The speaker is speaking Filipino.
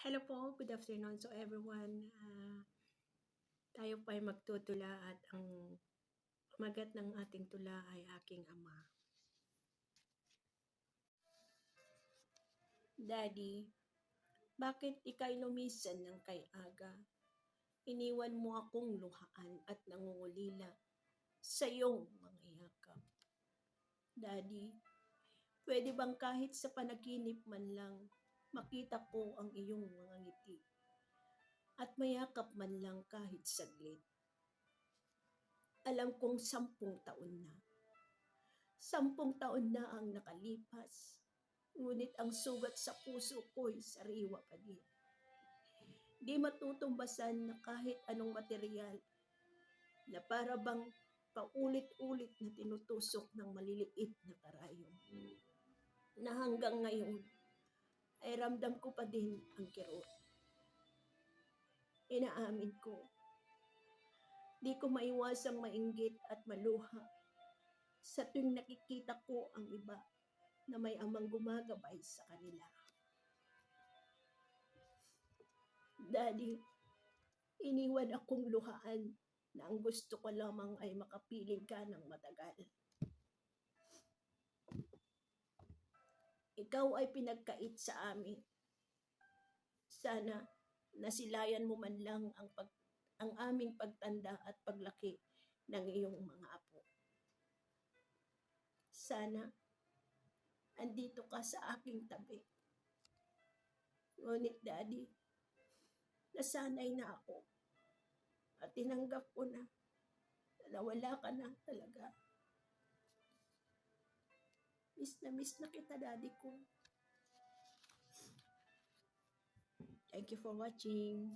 Hello po, good afternoon to everyone. Ah, tayo pa ay magtutula at ang pamagat ng ating tula ay aking ama. Daddy, bakit ikay lumisan ng kay aga? Iniwan mo akong luhaan at nangungulila sa iyong mga yakap. Daddy, pwede bang kahit sa panaginip man lang makita ko ang iyong mga ngiti at mayakap man lang kahit saglit. Alam kong sampung taon na. Sampung taon na ang nakalipas, ngunit ang sugat sa puso ko'y sariwa pa din. Di matutumbasan na kahit anong material na para bang paulit-ulit na tinutusok ng maliliit na karayom. Na hanggang ngayon, ay ramdam ko pa din ang kirot. Inaamin ko, di ko maiwasang mainggit at maluha sa tuwing nakikita ko ang iba na may amang gumagabay sa kanila. Daddy, iniwan akong luhaan na ang gusto ko lamang ay makapiling ka ng matagal. Ikaw ay pinagkait sa amin. Sana nasilayan mo man lang ang, pag, ang aming pagtanda at paglaki ng iyong mga apo. Sana andito ka sa aking tabi. Ngunit daddy, nasanay na ako at tinanggap ko na na wala ka na talaga. Miss na miss na kita, daddy ko. Thank you for watching.